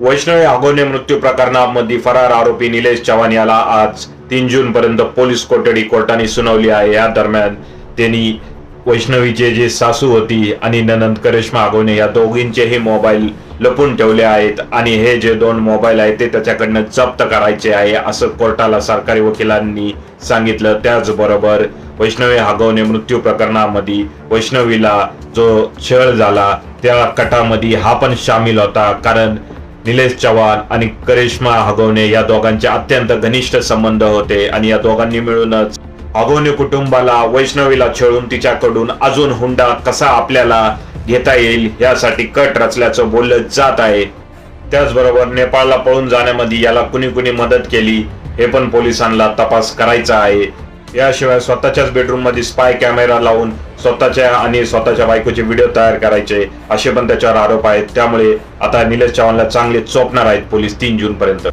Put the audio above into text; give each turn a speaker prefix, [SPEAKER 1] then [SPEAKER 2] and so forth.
[SPEAKER 1] वैष्णवी आगोने मृत्यू प्रकरणामध्ये फरार आरोपी निलेश चव्हाण याला आज तीन जून पर्यंत पोलीस कोठडी कोर्टाने सुनावली आहे. या दरम्यान त्यांनी वैष्णवीचे जे सासू होती आणि ननंद करिश्मा आगोने या दोघींचेही मोबाईल लपून ठेवले आहेत आणि हे जे दोन मोबाईल आहेत ते त्याच्याकडनं जप्त करायचे आहे असं कोर्टाला सरकारी वकिलांनी सांगितलं. त्याचबरोबर वैष्णवी हागवणे मृत्यू प्रकरणामध्ये वैष्णवीला जो छळ झाला त्या कटामध्ये हा पण सामील होता. कारण निलेश चव्हाण आणि करिश्मा हगवणे या दोघांचे अत्यंत घनिष्ठ संबंध होते आणि या दोघांनी मिळूनच हगवणे कुटुंबाला वैष्णवीला छळून तिच्याकडून अजून हुंडा कसा आपल्याला घेता येईल यासाठी कट रचल्याचं बोललं जात आहे. त्याचबरोबर नेपाळला पळून जाण्यामध्ये याला कुणी कुणी मदत केली हे पण पोलिसांना तपास करायचा आहे. याशिवाय स्वतःच्याच बेडरूममध्ये स्पाय कॅमेरा लावून स्वतःच्या आणि स्वतःच्या बायकोचे व्हिडिओ तयार करायचे असे पण त्याच्यावर आरोप आहेत. त्यामुळे आता निलेश चव्हाणला चांगले चोपणार आहेत पोलीस तीन जून पर्यंत